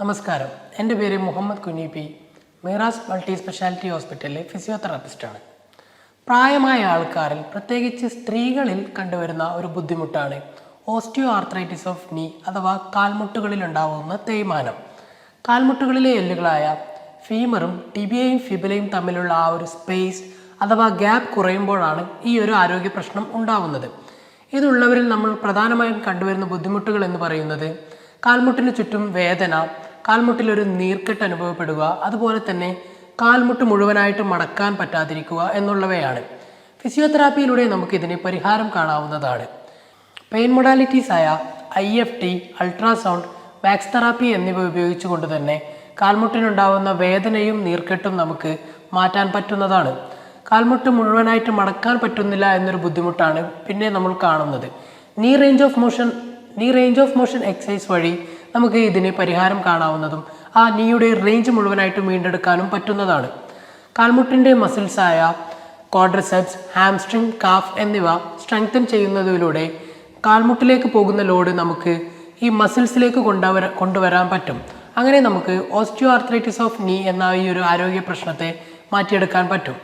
നമസ്കാരം. എന്റെ പേര് മുഹമ്മദ് കുഞ്ഞിപ്പി മിറാസ് മൾട്ടി സ്പെഷ്യാലിറ്റി ഹോസ്പിറ്റലിലെ ഫിസിയോതെറാപ്പിസ്റ്റാണ്. പ്രായമായ ആൾക്കാരിൽ പ്രത്യേകിച്ച് സ്ത്രീകളിൽ കണ്ടുവരുന്ന ഒരു ബുദ്ധിമുട്ടാണ് ഓസ്റ്റിയോ ആർത്രൈറ്റിസ് ഓഫ് നീ അഥവാ കാൽമുട്ടുകളിൽ ഉണ്ടാവുന്ന തേയ്മാനം. കാൽമുട്ടുകളിലെ എല്ലുകളായ ഫീമറും ടിബിയയും ഫിബിലയും തമ്മിലുള്ള ആ ഒരു സ്പേസ് അഥവാ ഗ്യാപ്പ് കുറയുമ്പോഴാണ് ഈ ഒരു ആരോഗ്യ പ്രശ്നം ഉണ്ടാവുന്നത്. ഇതുള്ളവരിൽ നമ്മൾ പ്രധാനമായും കണ്ടുവരുന്ന ബുദ്ധിമുട്ടുകൾ എന്ന് പറയുന്നത് കാൽമുട്ടിന് ചുറ്റും വേദന കാൽമുട്ടിൽ ഒരു നീർക്കെട്ട് അനുഭവപ്പെടുക അതുപോലെ തന്നെ കാൽമുട്ട് മുഴുവനായിട്ട് മടക്കാൻ പറ്റാതിരിക്കുക എന്നുള്ളവയാണ്. ഫിസിയോതെറാപ്പിയിലൂടെ നമുക്ക് ഇതിന് പരിഹാരം കാണാവുന്നതാണ്. പെയിൻ മൊഡാലിറ്റീസ് ആയ I F T ultrasound wax therapy എന്നിവ ഉപയോഗിച്ചുകൊണ്ട് തന്നെ കാൽമുട്ടിനുണ്ടാവുന്ന വേദനയും നീർക്കെട്ടും നമുക്ക് മാറ്റാൻ പറ്റുന്നതാണ്. കാൽമുട്ട് മുഴുവനായിട്ട് മടക്കാൻ പറ്റുന്നില്ല എന്നൊരു ബുദ്ധിമുട്ടാണ് പിന്നെ നമ്മൾ കാണുന്നത്. Knee range of motion knee range of motion exercise വഴി നമുക്ക് ഇതിന് പരിഹാരം കാണാവുന്നതും ആ നീയുടെ റേഞ്ച് മുഴുവനായിട്ട് വീണ്ടെടുക്കാനും പറ്റുന്നതാണ്. കാൽമുട്ടിന്റെ മസിൽസായ ക്വാഡ്രസെപ്സ് ഹാംസ്ട്രിങ് കാഫ് എന്നിവ സ്ട്രെങ്തൻ ചെയ്യുന്നതിലൂടെ കാൽമുട്ടിലേക്ക് പോകുന്ന ലോഡ് നമുക്ക് ഈ മസിൽസിലേക്ക് കൊണ്ടുവര കൊണ്ടുവരാൻ പറ്റും. അങ്ങനെ നമുക്ക് ഓസ്റ്റിയോ ആർത്രൈറ്റിസ് ഓഫ് നീ എന്ന ഈ ഒരു ആരോഗ്യ പ്രശ്നത്തെ മാറ്റിയെടുക്കാൻ പറ്റും.